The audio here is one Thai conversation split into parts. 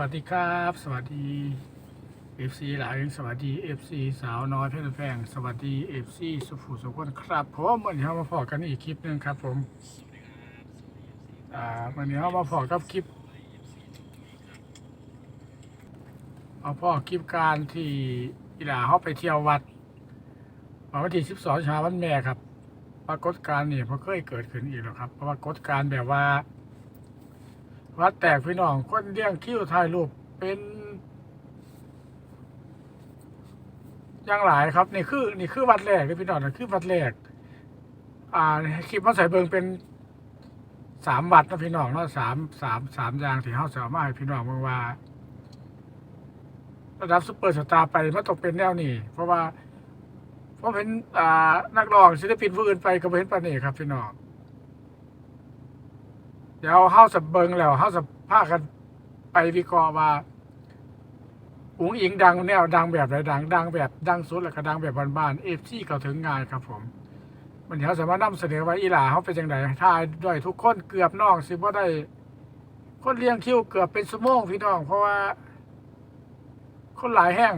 วัสดีครับ สวัสดี FC หลายสวัสดี FC สาวน้อยเพชรแพงสวัสดี FC สุภูสุขคนครับผมวันนี้เรามาพอกันอีกคลิปหนึ่งครับผมอ่าวันนี้เรามาพอกับคลิปเอาพ่อคลิปการที่อีหลาเขาไปเที่ยววัดวันที่12เช้าวันแม่ครับ ปรากฏการณ์นี่มันเคยเกิดขึ้นอีกแล้วครับปรากฏการณ์แบบว่า วัดแตกพี่น้องคนเลี้ยงคิ้วถ่ายรูปเป็นอย่างหลายครับนี่คือนี่คือวัดแรกเลยพี่น้องนี่คือวัดแรก อ่าคลิปมาใส่เบิงเป็นสามวัดนะพี่น้องเนาะสามสามสามอย่างที่เขาสามารถให้พี่น้องเมืองว่า ระดับซุปเปอร์สตาร์ไปมันต้องเป็นแนวนี้เพราะว่าเพราะเป็นอ่านักร้องศิลปินผู้อื่นไปก็บ่เห็นปานนี้ครับพี่น้อง เดี๋ยวเฮาสับเบิงแล้วเฮาสับพากันไปวิเคราะห์ว่าอุ๋งอิงดังแนวดังแบบไหนดังดังแบบดังสุดแล้วก็ดังแบบบ้านๆเอฟซีเข้าถึงง่ายครับผมมันเดี๋ยวสามารถนำเสนอว่าอีหลาเฮาเป็นจังไดทายด้วยทุกคนเกือบน้องสิบ่ได้คนเลี้ยงคิวเกือบเป็นชั่วโมงพี่น้อง เพราะว่า คนหลายแห้ง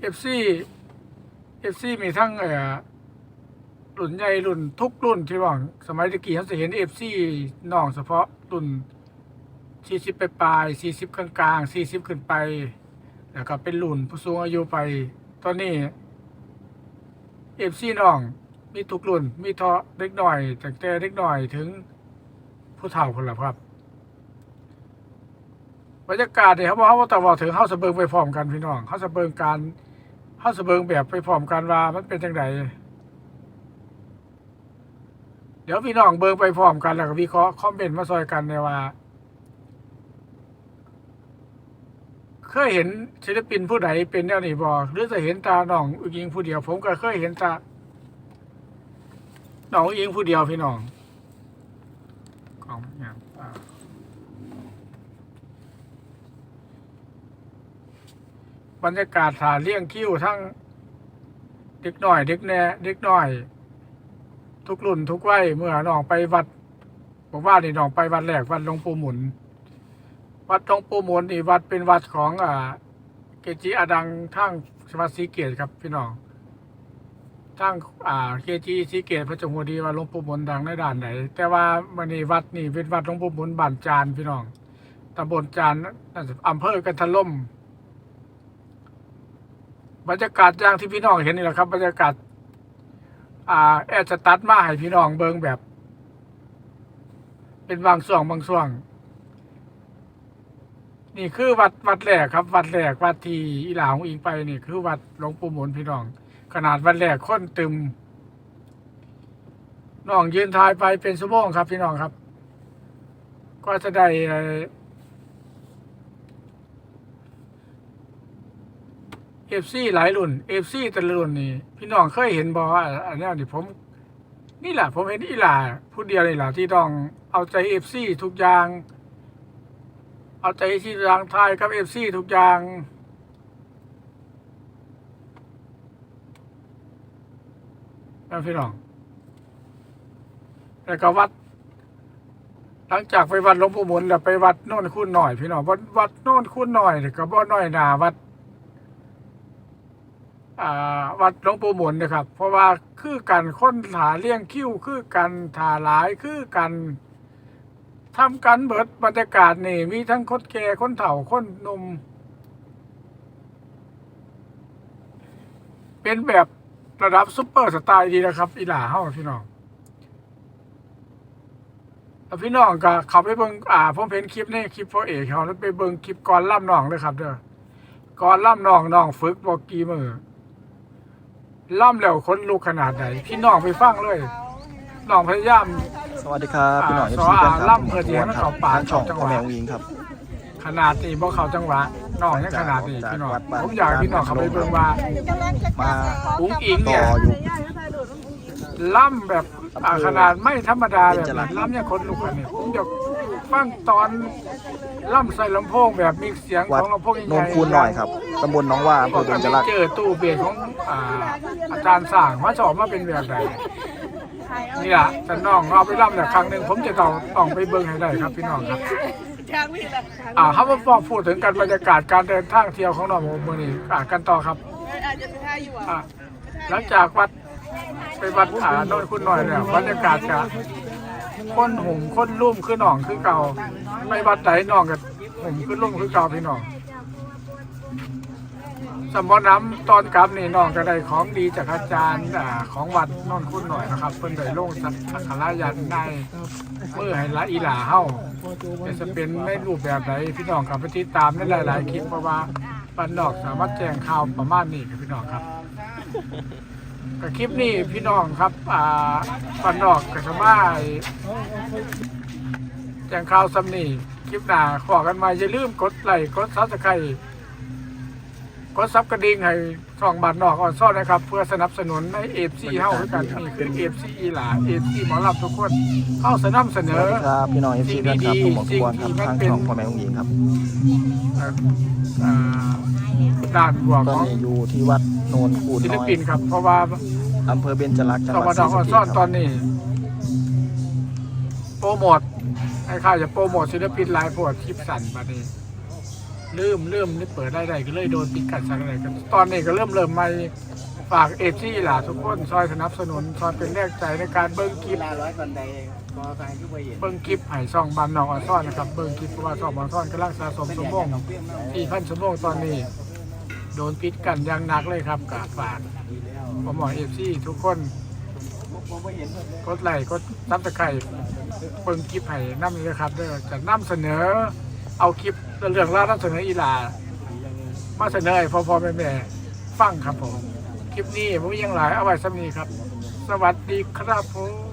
เอฟซี เอฟซีมีทั้งเอ่อรุ่นใหญ่รุ่นทุกรุ่นที่ว่าสมัยตะกี้เขาจะเห็นเอฟซีน้องเฉพาะรุ่นสี่สิบไปปลายสี่สิบกลางกลางสี่สิบขึ้นไป แล้วก็เป็นรุ่นผู้สูงอายุไป ตอนนี้เอฟซีน้องมีทุกรุ่นมีเทาะเล็กหน่อยตั้งแต่เล็กหน่อยถึงผู้เฒ่าคนละครับบรรยากาศเนี่ยเขาบอกเขาว่าแต่ว่าถึงเฮาสะเบิงไปพร้อมกันพี่น้องเฮาสะเบิงการ เฮาสเบิงแบบไปพร้อมกันว่ามันเป็นจังไดเดี๋ยวพี่น้องเบิงไปพร้อมกันแล้วก็วิเคราะห์คอมเมนต์มาซอยกันเนี่ยว่า เคยเห็นศิลปินผู้ใดเป็นแนวนี้บ่หรือจะเห็นตาน้องอุกยิงผู้เดียว ผมก็เคยเห็นตาน้องอุกยิงผู้เดียวพี่น้องของอย่างอ่า บรรยากาศถาเลี้ยงคิ้วทั้งเด็กน้อย เด็กแน่เด็กน้อย ทุกรุ่นทุกวัยเมื่อน้องไปวัดบอกว่านี่น้องไปวัดแรกวัดหลวงปู่หมุน วัดหลวงปู่หมุนนี่วัดเป็นวัดของอ่าเกจิอาดังทั้งสวัสดีเกตครับพี่น้องทั้งอ่าเกจีสีเกตพระจงหัวดีว่าหลวงปู่หมุนดังในด่านไหน แต่ว่ามันนี่วัดนี่เป็นวัดหลวงปู่หมุนบ้านจานพี่น้องตำบลจานนะอำเภอกันทะล่ม บรรยากาศอย่างที่พี่น้องเห็นนี่แหละครับ บรรยากาศ อ่า แอดจะตัดมาให้พี่น้องเบิงแบบ เป็นบางส่วงบางส่วง นี่คือวัดวัดแรกครับ วัดแรกวัดที่อีหลาของอิงไปนี่คือวัดหลวงปู่หมุนพี่น้อง ขนาดวันแรกคนตึมน้องยืนทายไปเป็นชั่วโมงครับพี่น้องครับ ก็จะได้ เอฟซีหลายรุ่นเอฟซีแต่ละรุ่นนี่พี่น้องเคยเห็นบอกว่าอันนี้นี่ผม นี่แหละผมเห็นอีหลาผู้เดียวนี่แหละที่ต้องเอาใจเอฟซีทุกอย่าง เอาใจที่ทางไทยกับเอฟซีทุกอย่างนะพี่น้องแล้วก็วัด หลังจากไปวัดหลวงปู่หมุนแล้วไปวัดโน่นคุณหน่อย พี่น้องวัดวัดโน่นคุณหน่อยเนี่ยก็บ่น้อยหนาวัด วัดหลวงปู่หมุนนะครับ เพราะว่าคือกันค้นถาเลี้ยงคิ้วคือกันถาหลายคือกันทำกันเบิดบรรยากาศนี่มีทั้งคนแก่คนเฒ่าคนหนุ่มเป็นแบบระดับซุปเปอร์สไตล์ดีนะครับ อีหล่าเฮาพี่น้องแล้วพี่น้องก็เขาไปเบิ่งอ่าผมเห็นคลิปนี่คลิปพ่อเอกเขาแล้วไปเบิ่งคลิปก่อนล่ำน้องเลยครับเด้อก่อนล่ำน้องน้องฝึกบอกกี่มือ ล่ำแล้วคนลุกขนาดไหนพี่น้องไปฟังเลยน้องพยายาม สวัสดีครับพี่หน่อยอ่าเอฟซีแฟนคสวัสดีลับล่ำเพื่อที่ให้มันเข้าปากทางช่องจังหพ่วะอแม่องยิงครับ ขนาดนี้บ่เข้าจังหวะน้องยังขนาดนี้พี่น้องผมอยากให้พี่น้องเขาไปเบิ่งว่ามาอุ้งอิงต่เนี่อยอยู่ล่ำแบบอ่าขนาดไม่ธรรมดาแบบนั้นล่ำเนี่ยคนลุกอันนี้ผมอยาก ฟังตอนล่ำใส่ลำโพงแบบมีเสียงวัขดองลำโพงใหญ่ๆโนนคูนหน่อยครับตำบลหน้องว่าอำเภก็อเบญจจะรักษ์เจอตู้เบสของอ่าอาจารย์สร้างมาสอบมาเป็นแบบไหนนี่ล่ะแต่น้องเอาไปร่ำแต่ครั้งหนึ่งผมจะต้องต้องไปเบิ่งให้ได้ครับพี่น้องครับช้างนี่แหละช้างอ่าถ้ามาบอกพูดถึงการบรรยากาศการเดินทางเที่ยวของน้องเมื่อนี้อ่ากันต่อครับอาจจะท่าอยู่อ่าอะหลังจากวัดไปวัดอ่าโนนคุณหน่อยแล้วบรรยากาศจะ คนหุ่มคนรุ่มคือหนองคือเก่าไม่วัดไหนหนองกับหุ่มคือรุ่มคือเก่าพี่น้องสมบน้ำตอนกลับนี่น้องก็ได้ของดีจากอาจารย์ของวัดโนนคุณหน่อยนะครับเพิ่นได้ลงสักขลายันได้เมื่อให้ละอีหลาเฮาจะเป็นในรูปแบบไหนพี่น้องกับไปติดตามในหลาย ๆ คลิปเพราะว่าปันนอกสามารถแจ้งข่าวประมาณนี้ครับพี่น้องครับ กับคลิปนี้พี่น้องครับ อ่าปันนอกกับชาวบ้านแจ้งข่าวซ้ำนี่คลิปหน้าขอกันมาอย่าลืมกดไลค์กดซับสไครต์ กดซับกระดิ่งให้ช่องบานนอกออนซ่อนนะครับ เพื่อสนับสนุนในเอฟซีเฮ้าด้วยกันนี่คือเอฟซีอีหลาเอฟซีหมอลำทุกคนเข้าสนับเสนสวัอสดีครับพี่น้องเอฟซีด้วยครับผมหมอทุกวันครับทางช่องพ่อแม่องหญิงครับอ่าด้านบวกตอนของนี้อยู่ที่วัดโนนคูนศิลน้อยปินครับ เพราะว่าอำเภอเบญจลักษณ์จังสหวัวัดสศดีรีอสะอนซ่อนเกษคตอรันบนี้โปรโมทไอ้ข้าจะโปรโมทศิลปินหลายพวกคลิปสั่นมานี่ ลืมลืมนี่เปิดได้ได้ก็เลยโดนปิดกัดสั่งอะไรกันตอนนี้ก็เริ่มเริ่มไม่ฝากเอซี่ล่ะทุกคนซอยสนับสนุนซอยเป็นแรกใจในการเบิ้งคลิป ลาร้อยคนใดก็ไปทุกไปเห็นเบิ้งคลิปไห่ซองบานนองออนซ่อนนะครับเบิ้งคลิปเพราะว่าซองบานซ่อนกำลังสะสมสมบงที่พันสมบงตอนนี้ โดนปิดกันอย่างหนักเลยครับกาฝากผมบอเอซี่ทุกคนกดไลค์กดซับสไครต์เบิ่งคลิปให้นำเลยครับเด้อจะนำเสนอ เอาคลิปเรื่องราวนํเสนออีหลา มาเสนอให้พ่อพ่อแม่แม่ฟังครับผม คลิปนี้ผมยังหลายเอาไว้สำนีครับ สวัสดีครับผม